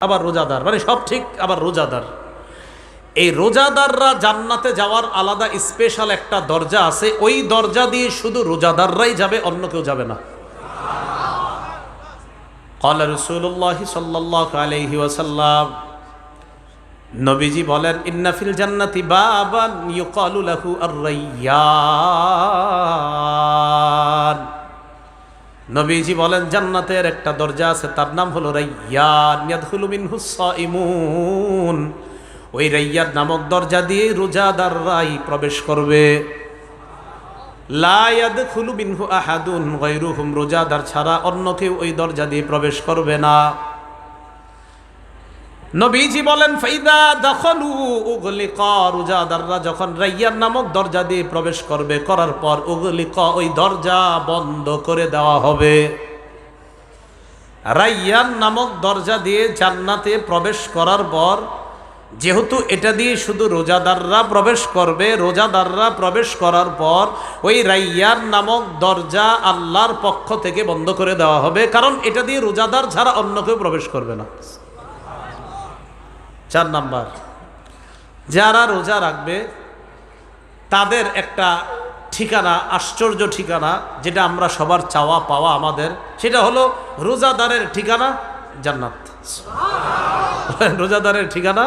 আবার রোজাদার মানে সব ঠিক আবার রোজাদার এই রোজাদাররা জান্নাতে যাওয়ার আলাদা স্পেশাল একটা দরজা আছে ওই দরজা দিয়ে শুধু রোজাদাররাই যাবে অন্য কেউ যাবে না قال رسول الله صلى الله عليه وسلم নবীজি বলেন ইন্না ফিল জান্নাতি বাবান ইউকালু লাহু আর-রাইয়ান নবীজি বলেন, জান্নাতের একটা দরজা আছে, তার নাম হলো রাইয়ান সাইমুন ওই রাইয়ার নামক দরজা দিয়ে রোজাদাররাই প্রবেশ করবে। লা ইয়াদখুলু মিনহু আহাদুন রোজাদার ছাড়া অন্য কেউ ওই দরজা দিয়ে প্রবেশ করবে না। নবীজি বলেন, ফাইদা দখলু উগলিকা রোজাদাররা যখন রাইয়ার নামক দরজা দিয়ে প্রবেশ করবে, করার পর উগলিকা ওই দরজা বন্ধ করে দেওয়া হবে। রাইয়ান নামক দরজা দিয়ে জান্নাতে প্রবেশ করার পর, যেহেতু এটা দিয়ে শুধু রোজাদাররা প্রবেশ করবে, রোজাদাররা প্রবেশ করার পর ওই রাইয়ার নামক দরজা আল্লাহর পক্ষ থেকে বন্ধ করে দেওয়া হবে, কারণ এটা দিয়ে রোজাদার ছাড়া অন্য কেউ প্রবেশ করবে না। চার নাম্বার, যারা রোজা রাখবে, তাদের একটা ঠিকানা, আশ্চর্য ঠিকানা, যেটা আমরা সবার চাওয়া পাওয়া আমাদের, সেটা হলো রোজাদারের ঠিকানা জান্নাত। রোজাদারের ঠিকানা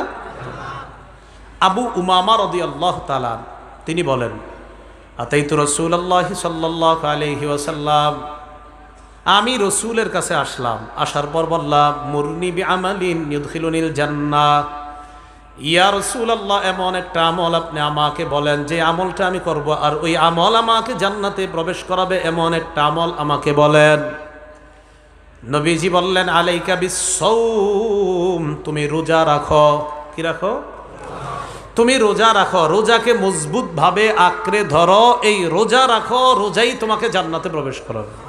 আবু উমামা রদি আল্লাহ তালান তিনি বলেন, আতাইতু রসুল আল্লাহ সাল্লাহ আলহি ওসাল্লাম আমি রসুলের কাছে আসলাম। আসার পর বললাম মুরনিবি আমালিন ইউদখিলুনিল জান্নাত। ইয়া রসুল আল্লাহ এমন একটা আমল আপনি আমাকে বলেন, যে আমলটা আমি করব, আর ওই আমল আমাকে জান্নাতে প্রবেশ করাবে, এমন একটা আমল আমাকে বলেন। নবীজি বললেন, আলাইকা বিসৌম তুমি রোজা রাখো। কি রাখো? তুমি রোজা রাখো, রোজাকে মজবুত ভাবে আঁকড়ে ধরো, এই রোজা রাখো, রোজাই তোমাকে জান্নাতে প্রবেশ করাবে।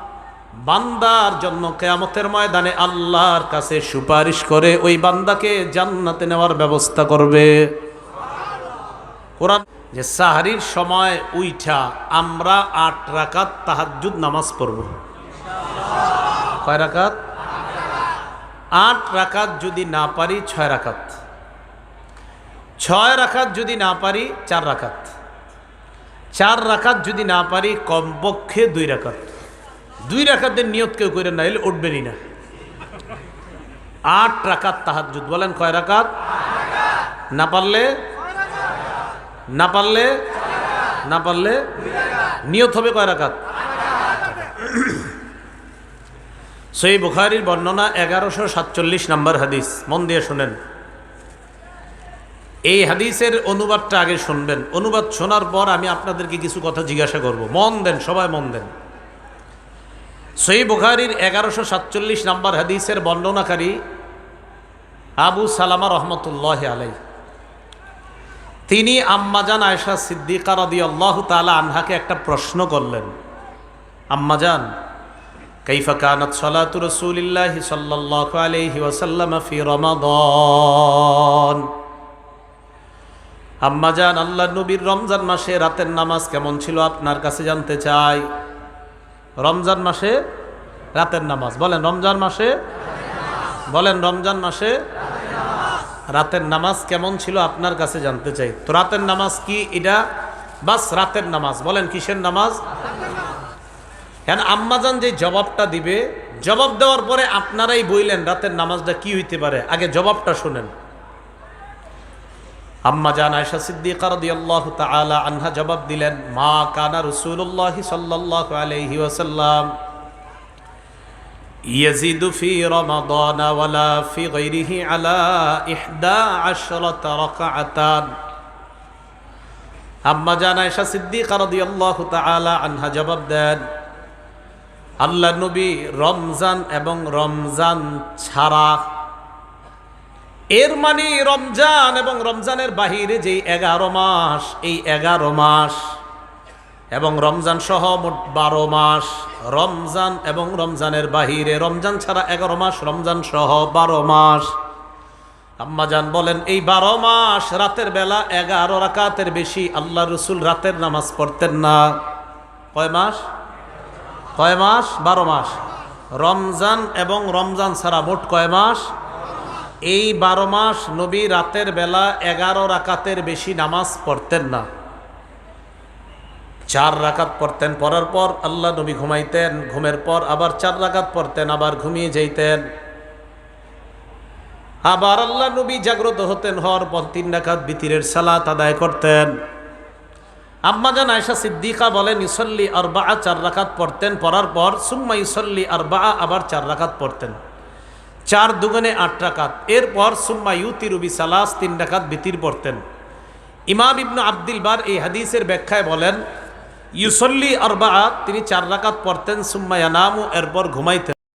বান্দার জন্য কেয়ামতের ময়দানে আল্লাহর কাছে সুপারিশ করে ওই বান্দাকে জান্নাতে নেওয়ার ব্যবস্থা করবে। কোরআন যে সাহারির সময় উইঠা আমরা আট রাকাত তাহাজ্জুদ নামাজ পড়ব। কয় রাকাত? আট রাকাত যদি না পারি ছয় রাকাত। ছয় রাখাত যদি না পারি চার রাকাত। চার রাকাত যদি না পারি কমপক্ষে দুই রাকাত। দুই রাকাতের নিয়ত কেউ করে না, এলে উঠবেনই না। আট রাকাত তাহাজ্জুদ, বলেন কয় রাকাত? না পারলে? না পারলে? না পারলে? নিয়ত হবে কয় রাকাত? সই বুখারির বর্ণনা এগারোশো সাতচল্লিশ নম্বর হাদিস, মন দিয়ে শুনেন। এই হাদিসের অনুবাদটা আগে শুনবেন। অনুবাদ শোনার পর আমি আপনাদেরকে কিছু কথা জিজ্ঞাসা করব। মন দেন, সবাই মন দেন। সই বুখারির এগারোশো সাতচল্লিশ নম্বর হাদিসের বর্ণনাকারী আবু সালামা রহমতুল্লাহ আলাই তিনি আম্মাজান আয়সা সিদ্দিকা রদি আল্লাহ তালা আনহাকে একটা প্রশ্ন করলেন আম্মাজান কাইফা কানাত সালাতু রাসূলিল্লাহি সাল্লাল্লাহু আলাইহি ওয়াসাল্লাম ফি রমাদান। আম্মাজান আল্লাহ নবীর রমজান মাসে রাতের নামাজ কেমন ছিল আপনার কাছে জানতে চাই। রমজান মাসে রাতের নামাজ। বলেন, রমজান মাসে? বলেন, রমজান মাসে রাতের নামাজ কেমন ছিল আপনার কাছে জানতে চাই। তো রাতের নামাজ কি এটা? বাস রাতের নামাজ। বলেন, কিসের নামাজ? কেন আম্মাজান যে জবাবটা দিবে, জবাব দেওয়ার পরে আপনারাই বইলেন রাতের নামাজটা কি হইতে পারে? আগে জবাবটা শুনেন। আম্মা জান আয়সা সিদ্দিকা রাদিয়াল্লাহু তাআলা আনহা জবাব দিলেন, মা কানা রাসূলুল্লাহ সাল্লাল্লাহু আলাইহি ওয়াসাল্লাম ইয়াজিদু ফি রমাদান ওয়ালা ফি গায়রিহি আলা 11 রাকাআতান। আম্মা জান আয়সা সিদ্দিকা রাদিয়াল্লাহু তাআলা আনহা জবাব দেন, আল্লাহ নবী রমজান এবং রমজান ছাড়া এর মানে রমজান এবং রমজানের বাহিরে যে এগারো মাস, এই এগারো মাস এবং রমজান সহ মোট বারো মাস। রমজান এবং রমজানের বাহিরে, রমজান ছাড়া এগারো মাস, রমজান সহ বারো মাস। আম্মাজান বলেন, এই বারো মাস রাতের বেলা এগারো রাকাতের বেশি আল্লাহ রসুল রাতের নামাজ পড়তেন না। কয় মাস? কয় মাস? বারো মাস। রমজান এবং রমজান ছাড়া মোট কয় মাস? এই বারো মাস নবী রাতের বেলা এগারো রাকাতের বেশি নামাজ পড়তেন না। চার রাকাত পড়তেন, পড়ার পর আল্লাহ নবী ঘুমাইতেন, ঘুমের পর আবার চার রাকাত পড়তেন, আবার ঘুমিয়ে যেতেন আবার আল্লাহ নবী জাগ্রত হতেন হওয়ার পর তিন রাকাত বিতিরের সালাত আদায় করতেন। আম্মাজান আয়সা সিদ্দিকা বলেন ইসল্লি আর বা চার রাকাত পড়তেন, পড়ার পর সুম্মা ইসল্লি আর বা আবার চার রাকাত পড়তেন। চার দুগুণে আট টাকাত এরপর সুম্মা ইউতি রুবি সালাস তিন ডাকাত বিতির পড়তেন। ইমাম ইবনু আব্দুল বার এই হাদিসের ব্যাখ্যায় বলেন, ইউসল্লি আরবা তিনি চার রাকাত পড়তেন, সুম্মা ইয়ানামু, এরপর ঘুমাইতেন।